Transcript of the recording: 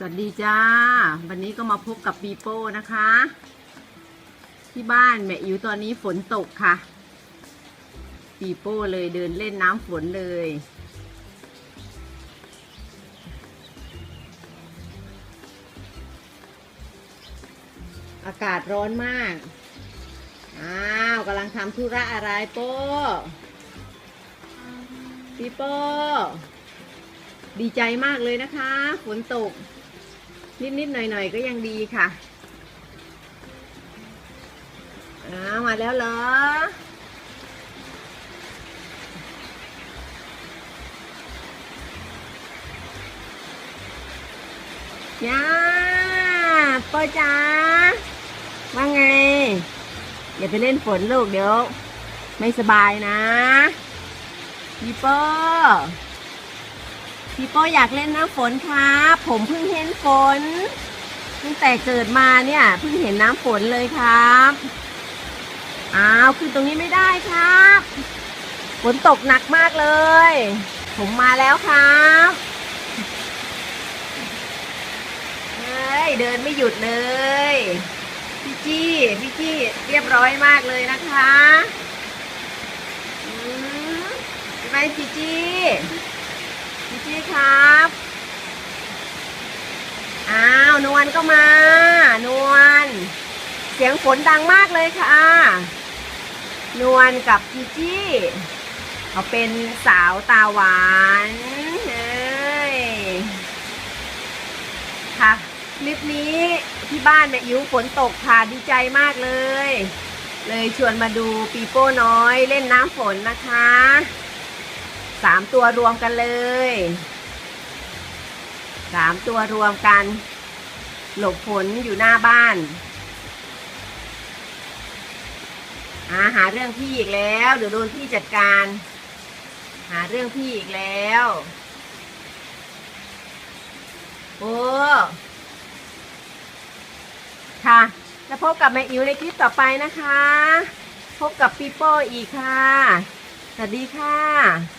สวัสดีจ้า วันนี้ก็มาพบกับปีโป้นะคะ ที่บ้านแม่อิ๋วตอนนี้ฝนตกค่ะ ปีโป้เลยเดินเล่นน้ำฝนเลย อากาศร้อนมาก อ้าวกำลังทำธุระอะไรโป้ปีโป้ดีใจมากเลยนะคะ ฝนตก นิดๆหน่อยๆก็ยังดีค่ะอ้าวมาแล้วเหรอย่าปอจ๋าว่าไง อย่าไปเล่นฝนลูกเดี๋ยว ไม่สบายนะพี่โป้ พี่โป้อยากเล่นน้ำฝนครับ ผมเพิ่งเห็นฝนตั้งแต่เกิดมาเนี่ยเพิ่งเห็นน้ำฝนเลยครับอ้าวขึ้นตรงนี้ไม่ได้ครับฝนตกหนักมากเลย ผมมาแล้วครับเฮ้ยเดินไม่หยุดเลยพี่จี้พี่จี้เรียบร้อยมากเลยนะคะอืมใช่ไหมพี่จี้ พี่จี้ครับ อ้าว นวลก็มา นวล เสียงฝนดังมากเลยค่ะ นวลกับจีจี้เขาเป็นสาวตาหวานเฮ้ยค่ะ คลิปนี้ที่บ้านแม่อิ๋วฝนตกค่ะดีใจมากเลย เลยชวนมาดูปีโป้น้อยเล่นน้ำฝนนะคะ สามตัวรวมกันเลยสามตัวรวมกัน หลบฝนอยู่หน้าบ้านอาหาเรื่องพี่อีกแล้ว เดี๋ยวโดนพี่จัดการ หาเรื่องพี่อีกแล้ว โอ้ค่ะจะพบกับแม่อิ๋วในคลิปต่อไปนะคะ พบกับปีโป้อีกค่ะ สวัสดีค่ะ